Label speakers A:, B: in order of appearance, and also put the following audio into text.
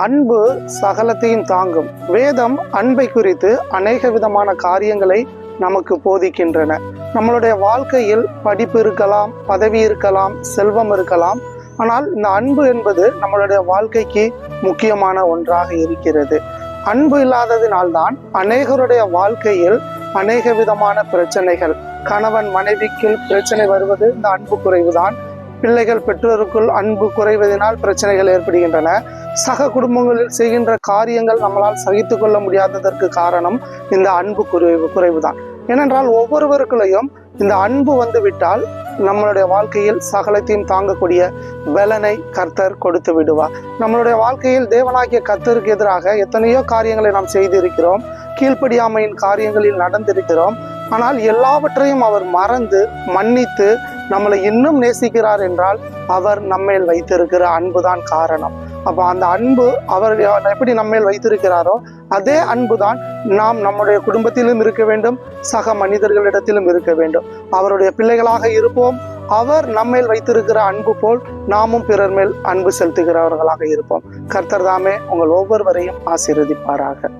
A: அன்பு சகலத்தையும் தாங்கும். வேதம் அன்பை குறித்து அநேக விதமான காரியங்களை நமக்கு போதிக்கின்றன. நம்மளுடைய வாழ்க்கையில் படிப்பு இருக்கலாம் பதவி இருக்கலாம் செல்வம் இருக்கலாம். ஆனால் இந்த அன்பு என்பது நம்மளுடைய வாழ்க்கைக்கு முக்கியமான ஒன்றாக இருக்கிறது. அன்பு இல்லாததினால்தான் அநேகருடைய வாழ்க்கையில் அநேக விதமான பிரச்சனைகள். கணவன் மனைவிக்கு பிரச்சனை வருவது இந்த அன்பு குறைவுதான். பிள்ளைகள் பெற்றோருக்குள் அன்பு குறைவதனால் பிரச்சனைகள் ஏற்படுகின்றன. சக குடும்பங்களில் செய்கின்ற காரியங்கள் நம்மளால் சகித்து கொள்ள முடியாததற்கு காரணம் இந்த அன்பு குறைவு குறைவுதான். ஏனென்றால் ஒவ்வொருவருக்குள்ளேயும் இந்த அன்பு வந்து விட்டால் நம்மளுடைய வாழ்க்கையில் சகலத்தையும் தாங்கக்கூடிய பலனை கர்த்தர் கொடுத்து விடுவார். நம்மளுடைய வாழ்க்கையில் தேவனாகிய கர்த்தருக்கு எதிராக எத்தனையோ காரியங்களை நாம் செய்திருக்கிறோம். கீழ்ப்படியாமையின் காரியங்களில் நடந்திருக்கிறோம். ஆனால் எல்லாவற்றையும் அவர் மறந்து மன்னித்து நம்மளை இன்னும் நேசிக்கிறார் என்றால் அவர் நம்மேல் வைத்திருக்கிற அன்புதான் காரணம். அப்போ அந்த அன்பு அவர் எப்படி நம்மேல் வைத்திருக்கிறாரோ அதே அன்புதான் நாம் நம்முடைய குடும்பத்திலும் இருக்க வேண்டும் சக மனிதர்களிடத்திலும் இருக்க வேண்டும். அவருடைய பிள்ளைகளாக இருப்போம் அவர் நம்மேல் வைத்திருக்கிற அன்பு போல் நாமும் பிறர் மேல் அன்பு செலுத்துகிறவர்களாக இருப்போம். கர்த்தர் தாமே உங்கள் ஒவ்வொருவரையும் ஆசீர்வதிப்பாராக.